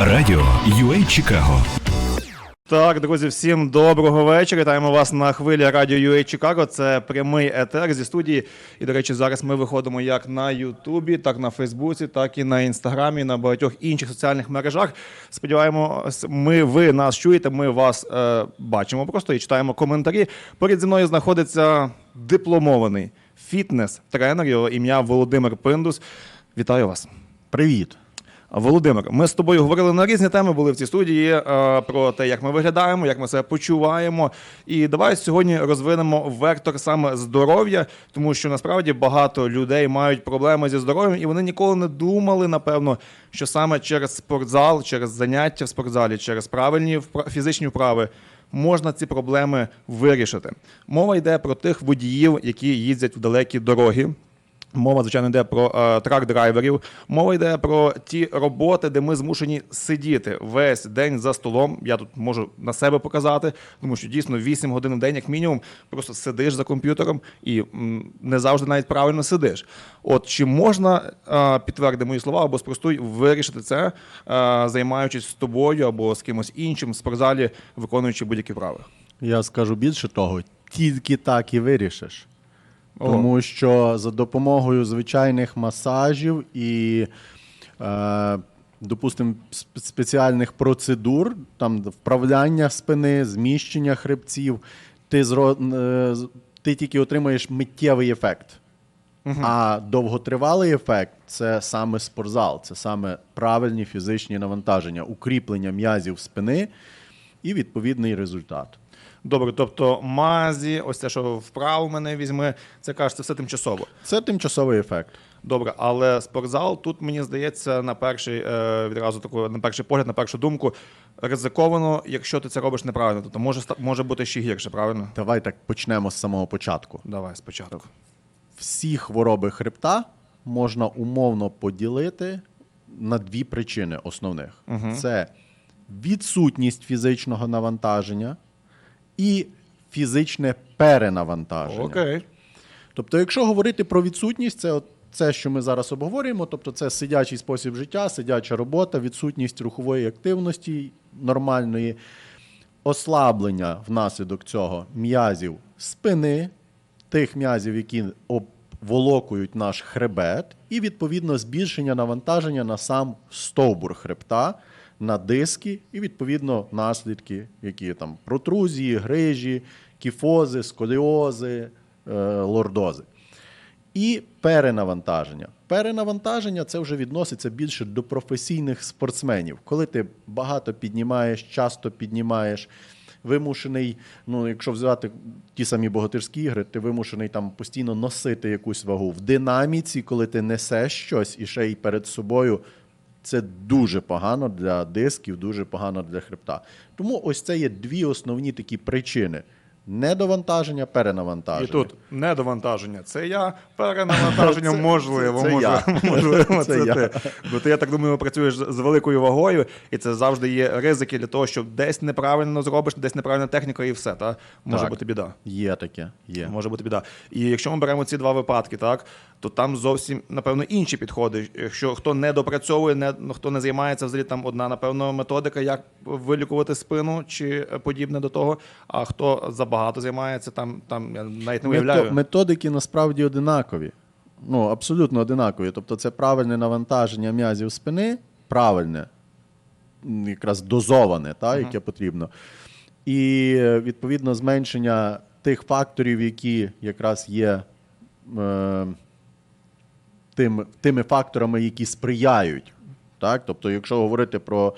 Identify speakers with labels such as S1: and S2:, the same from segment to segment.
S1: Радіо UA Чикаго.
S2: Так, друзі, всім доброго вечора. Вітаємо вас на хвилі радіо UA Чикаго. Це прямий етер зі студії. І, до речі, зараз ми виходимо як на Ютубі, так на Фейсбуці, так і на Інстаграмі, на багатьох інших соціальних мережах. Сподіваємось, ми ви нас чуєте. Ми вас е, бачимо просто і читаємо коментарі. Поряд зі мною знаходиться дипломований фітнес-тренер. Його ім'я Володимир Пиндус. Вітаю вас.
S3: Привіт.
S2: Володимир, ми з тобою говорили на різні теми, були в цій студії е, про те, як ми виглядаємо, як ми себе почуваємо. І давай сьогодні розвинемо вектор саме здоров'я, тому що насправді багато людей мають проблеми зі здоров'ям, і вони ніколи не думали, напевно, що саме через спортзал, через заняття в спортзалі, через правильні фізичні вправи. Можна ці проблеми вирішити. Мова йде про тих водіїв, які їздять в далекі дороги, Мова, звичайно, йде про е, трак-драйверів. Мова йде про ті роботи, де ми змушені сидіти весь день за столом. Я тут можу на себе показати, тому що дійсно 8 годин в день, як мінімум, просто сидиш за комп'ютером і м, не завжди навіть правильно сидиш. От чи можна е, підтверди мої слова або спростуй вирішити це, е, займаючись з тобою або з кимось іншим в спортзалі, виконуючи будь-які вправи?
S3: Я скажу більше того, тільки так і вирішиш.
S2: Ого.
S3: Тому що за допомогою звичайних масажів і, е, допустимо, спеціальних процедур, там вправляння спини, зміщення хребців, ти, зро, е, ти тільки отримаєш миттєвий ефект. А довготривалий ефект це саме спортзал, це саме правильні фізичні навантаження, укріплення м'язів спини і відповідний результат.
S2: Добре, тобто мазі, ось те, що вправо мене візьме, це кажете, все тимчасово.
S3: Це тимчасовий ефект.
S2: Добре, але спортзал тут мені здається на перший е, відразу таку на перший погляд, на першу думку, ризиковано, якщо ти це робиш неправильно. Тобто може може бути ще гірше, правильно?
S3: Давай так почнемо з самого початку.
S2: Давай спочатку.
S3: Всі хвороби хребта можна умовно поділити на дві причини основних: це відсутність фізичного навантаження і фізичне перенавантаження.
S2: Окей.
S3: Тобто, якщо говорити про відсутність, це от це, що ми зараз обговорюємо, тобто це сидячий спосіб життя, сидяча робота, відсутність рухової активності нормальної, ослаблення внаслідок цього м'язів спини, тих м'язів, які обволокують наш хребет, і відповідно збільшення навантаження на сам стовбур хребта, на диски, і відповідно наслідки, які там протрузії, грижі, кіфози, сколіози, е, лордози. І перенавантаження. Перенавантаження це вже відноситься більше до професійних спортсменів. Коли ти багато піднімаєш, часто піднімаєш, вимушений, ну якщо взяти ті самі богатирські ігри, ти вимушений там постійно носити якусь вагу. В динаміці, коли ти несеш щось і ще й перед собою, це дуже погано для дисків, дуже погано для хребта. Тому ось це є дві основні такі причини: недовантаження, перенавантаження.
S2: І тут недовантаження. Це я, перенавантаження
S3: Це-
S2: можливо.
S3: це- це
S2: можливо,
S3: я.
S2: можливо,
S3: Це
S2: це,
S3: я.
S2: ти. Бо ти, я так думаю, працюєш з великою вагою, і це завжди є ризики для того, що десь неправильно зробиш, десь неправильна техніка, і все. Та? Може
S3: Так.
S2: бути біда.
S3: Є таке, є.
S2: Може бути біда. І якщо ми беремо ці два випадки, так то там зовсім напевно інші підходи. Якщо хто не допрацьовує, не ну, хто не займається взагалі там одна, напевно, методика, як вилікувати спину чи подібне до того. А хто забагато займається, там там я навіть не уявляю.
S3: Методики насправді одинакові. Ну, абсолютно одинакові. Тобто, це правильне навантаження м'язів спини, правильне, якраз дозоване, та, яке потрібно. І е, відповідно зменшення тих факторів, які якраз є е, тим, тими факторами, які сприяють. Так? Тобто, якщо говорити про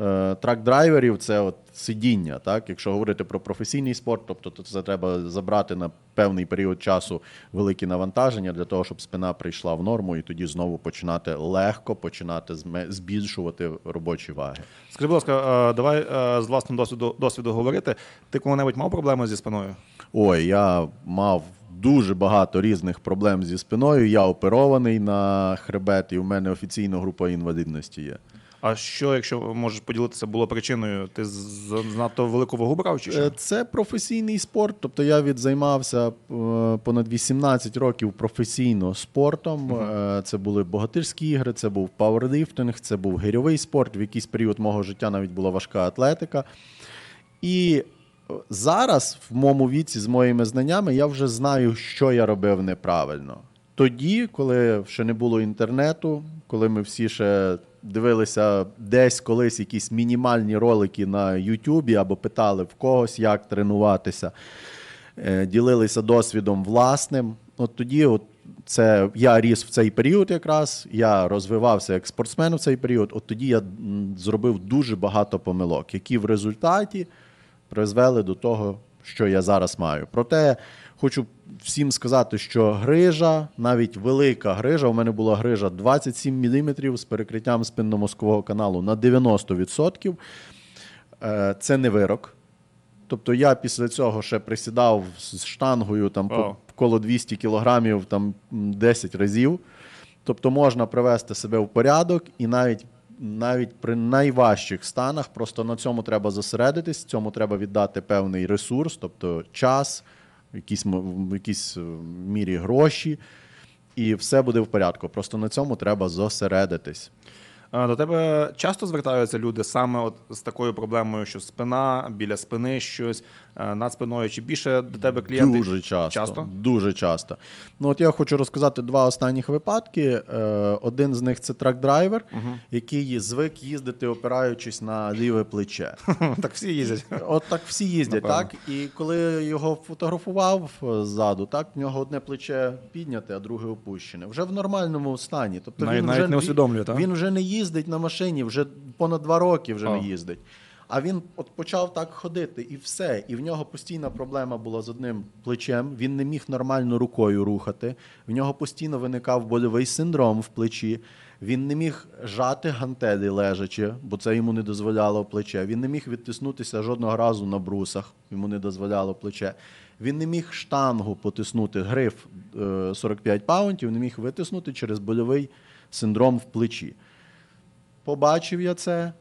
S3: е, трак-драйверів, це от сидіння. Так? Якщо говорити про професійний спорт, тобто то це треба забрати на певний період часу великі навантаження для того, щоб спина прийшла в норму, і тоді знову починати легко починати збільшувати робочі ваги.
S2: Скажи, будь ласка, е, давай е, з власного досвіду досвіду говорити. Ти коли-небудь мав проблеми зі спиною?
S3: Ой, я мав дуже багато різних проблем зі спиною. Я оперований на хребет, і в мене офіційно група інвалідності є.
S2: А що, якщо можеш поділитися, було причиною? Ти з- занадто велику вагу брав чи
S3: Е,
S2: що?
S3: Це професійний спорт. Тобто я відзаймався е, понад 18 років професійно спортом. Е, Це були богатирські ігри, це був пауерліфтинг, це був гирьовий спорт. В якийсь період мого життя навіть була важка атлетика. І е, зараз, в моєму віці, з моїми знаннями, я вже знаю, що я робив неправильно. Тоді, коли ще не було інтернету, коли ми всі ще дивилися десь колись якісь мінімальні ролики на Ютубі або питали в когось, як тренуватися, е, ділилися досвідом власним. От тоді, от це я ріс в цей період, якраз я розвивався як спортсмен в цей період. От тоді я зробив дуже багато помилок, які в результаті призвели до того, що я зараз маю. Проте хочу всім сказати, що грижа, навіть велика грижа, у мене була грижа 27 мм з перекриттям спинномозкового каналу на 90%. Е, Це не вирок. Тобто я після цього ще присідав з штангою там
S2: Вау.
S3: коло 200 кілограмів там 10 разів. Тобто можна привести себе в порядок і навіть, навіть при найважчих станах просто на цьому треба зосередитись, цьому треба віддати певний ресурс, тобто час, в якійсь, в якійсь е, мірі гроші, і все буде в порядку. Просто на цьому треба зосередитись.
S2: До тебе часто звертаються люди саме от з такою проблемою, що спина, біля спини щось е, над спиною, чи більше до тебе клієнти?
S3: Дуже часто.
S2: Часто?
S3: Дуже часто. Ну, от я хочу розказати два останніх випадки. Е, один з них це трак-драйвер, який звик їздити, опираючись на ліве плече.
S2: так всі їздять.
S3: От так всі їздять,
S2: Напевно.
S3: так? І коли його фотографував е, ззаду, так, в нього одне плече підняте, а друге опущене. Вже в нормальному стані. Тобто
S2: Навіть-
S3: він
S2: навіть
S3: вже,
S2: не усвідомлює, так?
S3: Він вже не їздить на машині, вже понад два роки вже
S2: О.
S3: не їздить. А він от почав так ходити, і все. І в нього постійна проблема була з одним плечем. Він не міг нормально рукою рухати. В нього постійно виникав больовий синдром в плечі. Він не міг жати гантелі лежачи, бо це йому не дозволяло плече. Він не міг відтиснутися жодного разу на брусах, йому не дозволяло плече. Він не міг штангу потиснути, гриф е, 45 паунтів, не міг витиснути через больовий синдром в плечі. Побачив я це,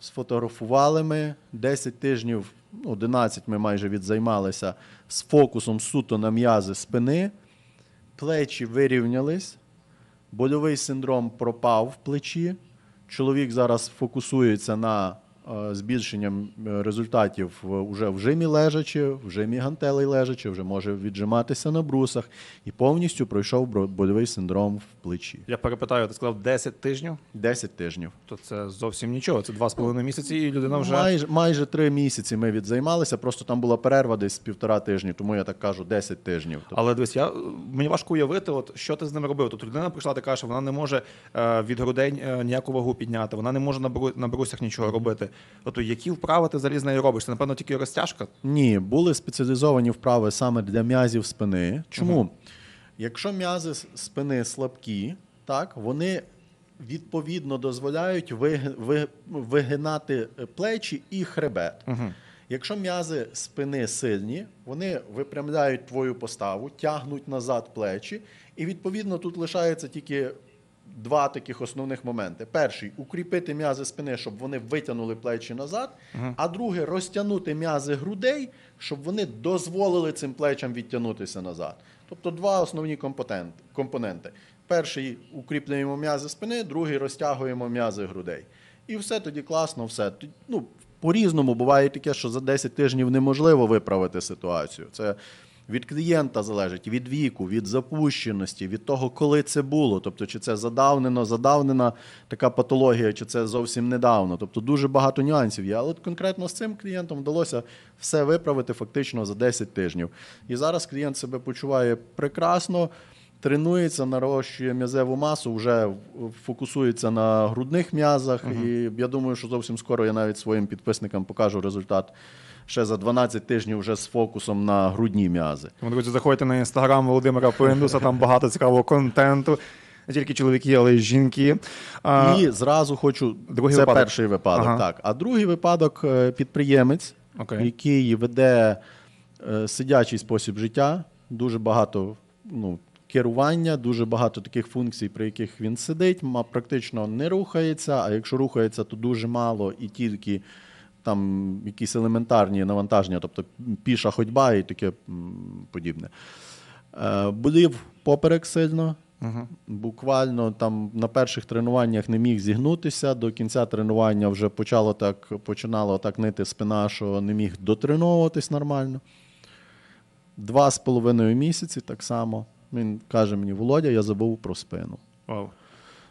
S3: сфотографували ми. 10 тижнів, ну, 11 ми майже відзаймалися з фокусом суто на м'язи спини, плечі вирівнялись, больовий синдром пропав в плечі. Чоловік зараз фокусується на збільшенням е, результатів в- уже в жимі лежачи, в жимі гантелей лежачи, вже може віджиматися на брусах і повністю пройшов больовий синдром в плечі.
S2: Я перепитаю, ти сказав 10 тижнів,
S3: 10 тижнів.
S2: то це зовсім нічого. Це 2,5 місяці, і людина вже.
S3: Майже, майже три місяці ми відзаймалися, просто там була перерва десь півтора тижні, тому я так кажу 10 тижнів. Тобто,
S2: Але дивись, я мені важко уявити, от що ти з ним робив. Тобто людина прийшла, ти кажеш, що вона не може е, від грудей е, ніяку вагу підняти, вона не може на брусях нічого робити. Тобто, які вправи ти взагалі з нею робиш? Це напевно тільки розтяжка.
S3: Ні, були спеціалізовані вправи саме для м'язів спини. Чому? Якщо м'язи спини слабкі, так, вони відповідно дозволяють виг- ви- вигинати плечі і хребет. Якщо м'язи спини сильні, вони випрямляють твою поставу, тягнуть назад плечі, і відповідно тут лишається тільки два таких основних моменти. Перший укріпити м'язи спини, щоб вони витягнули плечі назад. А друге розтягнути м'язи грудей, щоб вони дозволили цим плечам відтягнутися назад. Тобто два основні компоненти. Перший укріплюємо м'язи спини, другий розтягуємо м'язи грудей. І все тоді класно, все. Ну, по-різному буває таке, що за 10 тижнів неможливо виправити ситуацію. Це від клієнта залежить, від віку, від запущеності, від того, коли це було. Тобто, чи це задавнено, задавнена така патологія, чи це зовсім недавно. Тобто дуже багато нюансів є. Але конкретно з цим клієнтом вдалося все виправити фактично за 10 тижнів. І зараз клієнт себе почуває прекрасно. Тренується, нарощує м'язеву масу, вже фокусується на грудних м'язах. І я думаю, що зовсім скоро я навіть своїм підписникам покажу результат ще за 12 тижнів вже з фокусом на грудні м'язи.
S2: Тому, друзі, заходьте на інстаграм Володимира Пиндуса, там багато цікавого контенту. Не тільки чоловіки, але й жінки. А,
S3: І зразу хочу
S2: Другий
S3: це
S2: випадок.
S3: перший випадок.
S2: Ага.
S3: Так, а другий випадок е, підприємець,
S2: Окей.
S3: який веде е, сидячий спосіб життя. Дуже багато ну, керування, дуже багато таких функцій, при яких він сидить, практично не рухається, а якщо рухається, то дуже мало і тільки там якісь елементарні навантаження, тобто піша ходьба і таке подібне. Е, Болів поперек сильно. Буквально там на перших тренуваннях не міг зігнутися. До кінця тренування вже почало так, починало так нити спина, що не міг дотреновуватись нормально. Два з половиною місяці так само. Він каже мені: Володя, я забув про спину.
S2: Wow.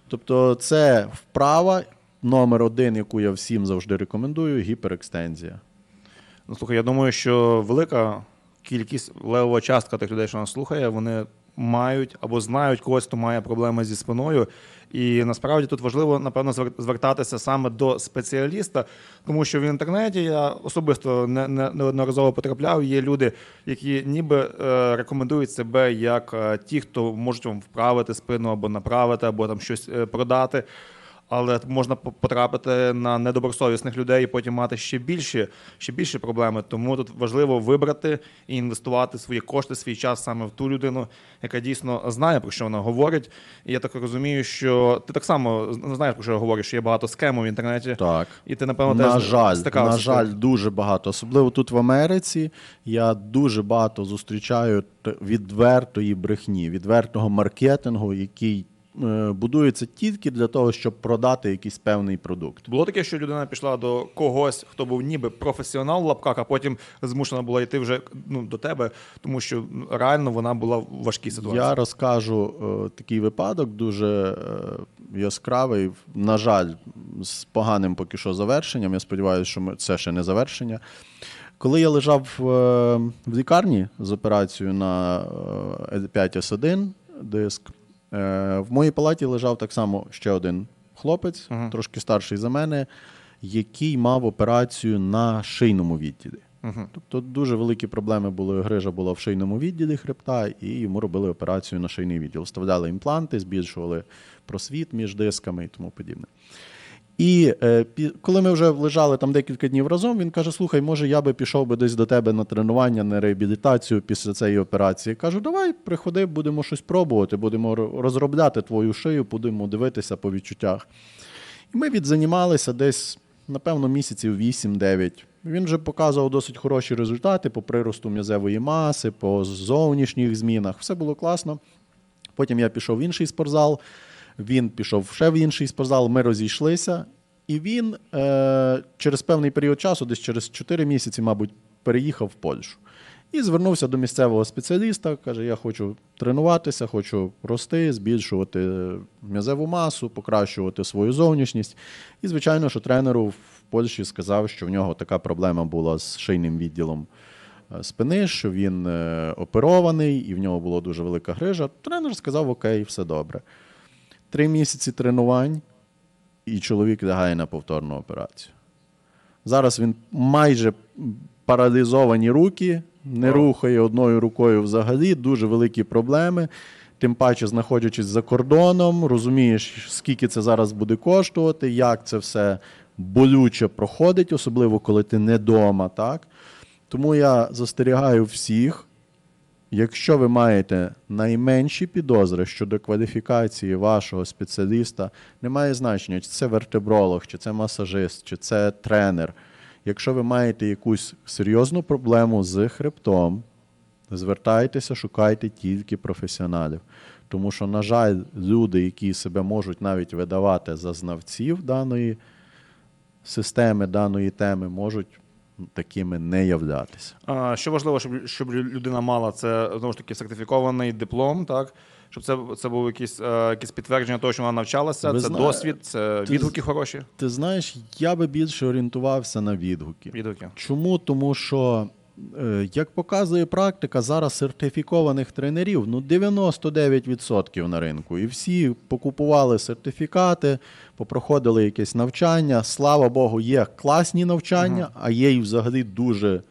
S3: Тобто, це вправа номер один, яку я всім завжди рекомендую гіперекстензія.
S2: Ну, слухай, я думаю, що велика кількість левова частка тих людей, що нас слухає, вони мають або знають когось, хто має проблеми зі спиною. І насправді тут важливо, напевно, звер- звертатися саме до спеціаліста, тому що в інтернеті я особисто не, неодноразово потрапляв. Є люди, які ніби е, рекомендують себе як е, ті, хто можуть вам вправити спину або направити, або там щось е, продати. Але можна по- потрапити на недобросовісних людей і потім мати ще більші, ще більші проблеми. Тому тут важливо вибрати і інвестувати свої кошти, свій час саме в ту людину, яка дійсно знає, про що вона говорить. І я так розумію, що ти так само знаєш, про що я говорю, що є багато схем в інтернеті.
S3: Так.
S2: І ти, напевно,
S3: на
S2: теж
S3: жаль,
S2: стикався
S3: на жаль, дуже багато. Особливо тут в Америці. Я дуже багато зустрічаю відвертої брехні, відвертого маркетингу, який будується тільки для того, щоб продати якийсь певний продукт.
S2: Було таке, що людина пішла до когось, хто був ніби професіонал в лапках, а потім змушена була йти вже ну, до тебе, тому що реально вона була в важкій ситуації.
S3: Я розкажу е, такий випадок, дуже е, яскравий. На жаль, з поганим поки що завершенням. Я сподіваюся, що ми, це ще не завершення. Коли я лежав е, в лікарні з операцією на е, 5 с 1 диск, е, в моїй палаті лежав так само ще один хлопець, трошки старший за мене, який мав операцію на шийному відділі. Тобто дуже великі проблеми були. Грижа була в шийному відділі хребта, і йому робили операцію на шийний відділ. Вставляли імпланти, збільшували просвіт між дисками і тому подібне. І е, коли ми вже лежали там декілька днів разом, він каже: Слухай, може, я би пішов би десь до тебе на тренування, на реабілітацію після цієї операції. Кажу, давай, приходи, будемо щось пробувати, будемо розробляти твою шию, будемо дивитися по відчуттях. І ми відзанімалися десь, напевно, місяців 8-9. Він вже показував досить хороші результати по приросту м'язевої маси, по зовнішніх змінах. Все було класно. Потім я пішов в інший спортзал, він пішов ще в інший спортзал, ми розійшлися. І він е, через певний період часу, десь через 4 місяці, мабуть, переїхав в Польщу. І звернувся до місцевого спеціаліста, каже: Я хочу тренуватися, хочу рости, збільшувати м'язеву масу, покращувати свою зовнішність. І, звичайно, що тренеру в Польщі сказав, що в нього така проблема була з шийним відділом е, спини, що він е, оперований, і в нього була дуже велика грижа. Тренер сказав: Окей, все добре. Три місяці тренувань, і чоловік лягає на повторну операцію. Зараз він майже паралізовані руки, не рухає одною рукою взагалі, дуже великі проблеми. Тим паче, знаходячись за кордоном, розумієш, скільки це зараз буде коштувати, як це все болюче проходить, особливо коли ти не вдома. Так? Тому я застерігаю всіх, Якщо ви маєте найменші підозри щодо кваліфікації вашого спеціаліста, немає значення, чи це вертебролог, чи це масажист, чи це тренер. Якщо ви маєте якусь серйозну проблему з хребтом, звертайтеся, шукайте тільки професіоналів. Тому що, на жаль, люди, які себе можуть навіть видавати за знавців даної системи, даної теми, можуть такими не являтися.
S2: А, Що важливо, щоб, щоб лю- людина мала це знову ж таки сертифікований диплом, так? Щоб це, це було якісь, е, якісь підтвердження того, що вона навчалася,
S3: Ви
S2: це
S3: зна-
S2: досвід, це
S3: Ти
S2: відгуки хороші.
S3: Ти знаєш, я би більше орієнтувався на відгуки.
S2: Відгуки.
S3: Чому? Тому що, як показує практика, зараз сертифікованих тренерів ну 99% на ринку. І всі покупували сертифікати, попроходили якесь навчання. Слава Богу, є класні навчання, а є і взагалі дуже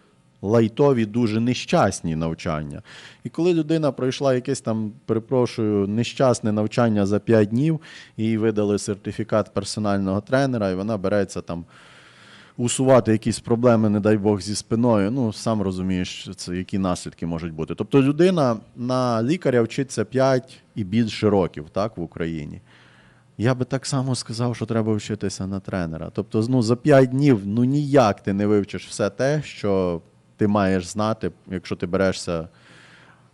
S3: лайтові, дуже нещасні навчання. І коли людина пройшла якесь там, перепрошую, нещасне навчання за 5 днів, їй видали сертифікат персонального тренера, і вона береться там усувати якісь проблеми, не дай Бог, зі спиною. Ну, сам розумієш, це які наслідки можуть бути. Тобто людина на лікаря вчиться 5 і більше років так, в Україні. Я би так само сказав, що треба вчитися на тренера. Тобто, ну, за 5 днів ну ніяк ти не вивчиш все те, що ти маєш знати, якщо ти берешся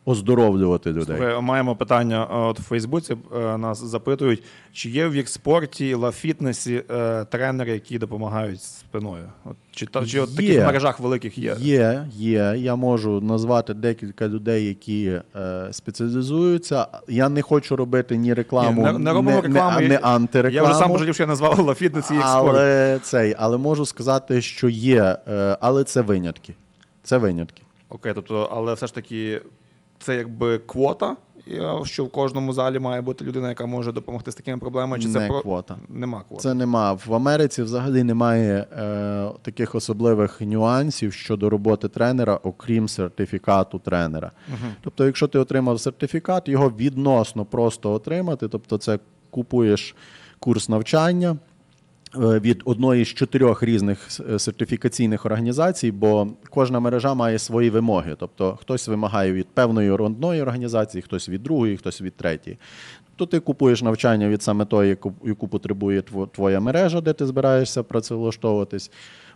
S3: оздоровлювати людей.
S2: Слухай, маємо питання от в Фейсбуці. е, Нас запитують, чи є в вікспорті, лафітнесі тренери, які допомагають спиною? От, чи та, чи от таких мережах великих є?
S3: Є, є. Я можу назвати декілька людей, які е, спеціалізуються. Я не хочу робити ні рекламу,
S2: Ні, не- не робимо рекламу.
S3: не, не антирекламу.
S2: Я вже сам пожалів, що я назвав лафітнесі і експорт.
S3: але, цей, але можу сказати, що є, е, але це винятки. Це винятки.
S2: Окей, тобто, але все ж таки, це якби квота, е, що в кожному залі має бути людина, яка може допомогти з такими проблемами. Чи це про...
S3: квота.
S2: Нема квоти.
S3: Це нема. В Америці взагалі немає е, таких особливих нюансів щодо роботи тренера, окрім сертифікату тренера. Тобто, якщо ти отримав сертифікат, його відносно просто отримати. Тобто, це купуєш курс навчання. Е, Від одної з чотирьох різних е, сертифікаційних організацій, бо кожна мережа має свої вимоги. Тобто хтось вимагає від певної одної організації, хтось від другої, хтось від третьої. То ти купуєш навчання від саме тої, яку, потребує тво- твоя мережа, де ти збираєшся працевлаштовуватись.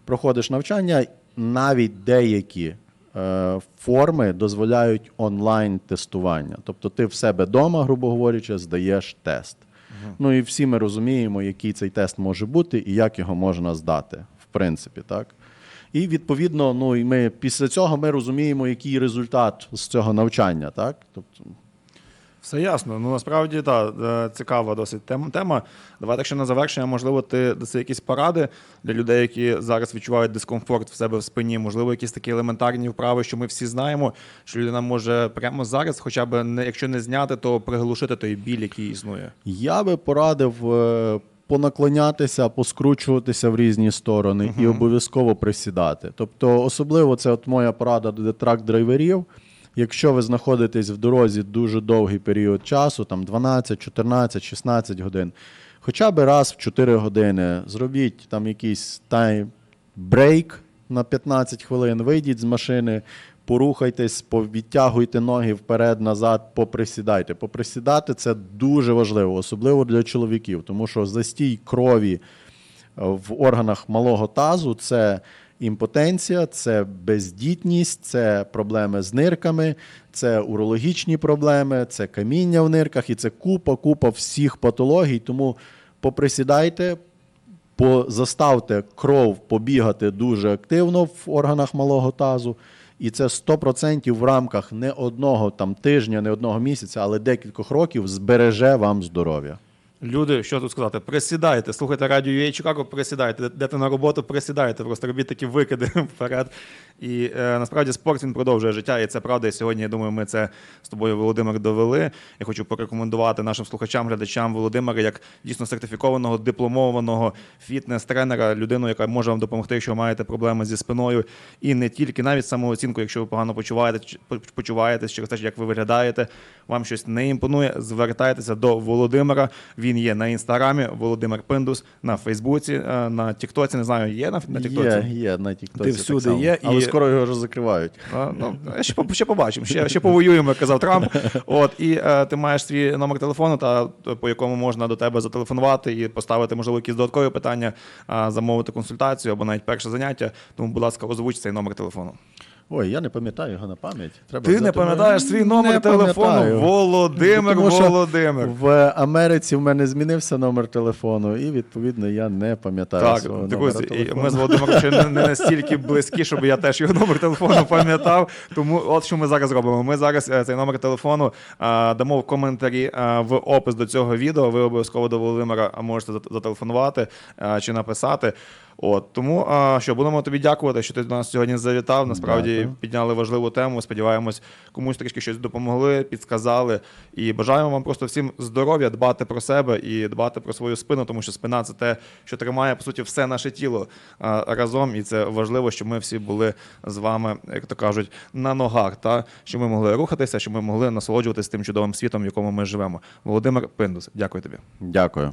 S3: Проходиш навчання, навіть деякі е, форми дозволяють онлайн-тестування. Тобто ти в себе вдома, грубо говорячи, здаєш тест. Ну і всі ми розуміємо, який цей тест може бути і як його можна здати, в принципі, так. І відповідно, ну і ми після цього ми розуміємо, який результат з цього навчання, так? Тобто,
S2: Все ясно. Ну насправді так, е, цікава досить тем- тема. Давайте, якщо на завершення, можливо, ти даси якісь поради для людей, які зараз відчувають дискомфорт в себе в спині, можливо, якісь такі елементарні вправи, що ми всі знаємо, що людина може прямо зараз, хоча б не якщо не зняти, то приглушити той біль, який існує.
S3: Я би порадив е, понаклонятися, поскручуватися в різні сторони і обов'язково присідати. Тобто, особливо це от моя порада до трак-драйверів. Якщо ви знаходитесь в дорозі дуже довгий період часу, там 12, 14, 16 годин, хоча б раз в 4 години зробіть там якийсь тайм брейк на 15 хвилин, вийдіть з машини, порухайтесь, відтягуйте ноги вперед-назад, поприсідайте. Поприсідати це дуже важливо, особливо для чоловіків, тому що застій крові в органах малого тазу це імпотенція, це бездітність, це проблеми з нирками, це урологічні проблеми, це каміння в нирках і це купа, купа всіх патологій. Тому поприсідайте, по- заставте кров побігати дуже активно в органах малого тазу. І це 100% в рамках не одного там тижня, не одного місяця, але декількох років збереже вам здоров'я.
S2: Люди, що тут сказати? Присідайте, слухайте радіо UA Чикаго, присідайте, йдете на роботу, присідайте, просто робіть такі викиди вперед. І е, насправді спорт він продовжує життя, і це правда. І сьогодні я думаю, ми це з тобою, Володимир, довели. Я хочу порекомендувати нашим слухачам, глядачам Володимира як дійсно сертифікованого, дипломованого фітнес-тренера, людину, яка може вам допомогти, якщо маєте проблеми зі спиною, і не тільки навіть самооцінку, якщо ви погано почуваєте, почуваєтесь через те, як ви виглядаєте, вам щось не імпонує, звертайтеся до Володимира. Він є на інстаграмі Володимир Пиндус, на Фейсбуці, е, на Тіктоці. Не знаю, є на, Тіктоці?
S3: Є, є на Тіктоці.
S2: Ти
S3: так
S2: всюди
S3: само.
S2: є,
S3: Але
S2: і-
S3: скоро його вже закривають.
S2: А, ну, ще, ще побачимо, ще, ще повоюємо, як казав Трамп. От, і е, ти маєш свій номер телефону, та, по якому можна до тебе зателефонувати і поставити, можливо, якісь додаткові питання, а, замовити консультацію або навіть перше заняття. Тому, будь ласка, озвуч цей номер телефону.
S3: Ой, я не пам'ятаю його на пам'ять. Треба
S2: Ти не пам'ятаєш свій номер
S3: Не
S2: телефону?
S3: пам'ятаю.
S2: Володимир
S3: Тому що
S2: Володимир.
S3: В Америці в мене змінився номер телефону, і відповідно я не пам'ятаю
S2: Так,
S3: свого
S2: дивись,
S3: номера
S2: і
S3: телефону.
S2: ми з Володимиром ще не, не настільки близькі, щоб я теж його номер телефону пам'ятав. Тому от що ми зараз робимо. Ми зараз е, цей номер телефону а, дамо в коментарі а, в опис до цього відео. Ви обов'язково до Володимира можете зателефонувати а, чи написати. От тому а, що будемо тобі дякувати, що ти до нас сьогодні завітав. Насправді
S3: Дякую.
S2: підняли важливу тему. Сподіваємось, комусь трішки щось допомогли, підсказали. І бажаємо вам просто всім здоров'я, дбати про себе і дбати про свою спину, тому що спина це те, що тримає по суті все наше тіло а, разом. І це важливо, щоб ми всі були з вами, як то кажуть, на ногах. Та щоб ми могли рухатися, щоб ми могли насолоджуватися тим чудовим світом, в якому ми живемо. Володимир Пиндус, дякую тобі.
S3: Дякую.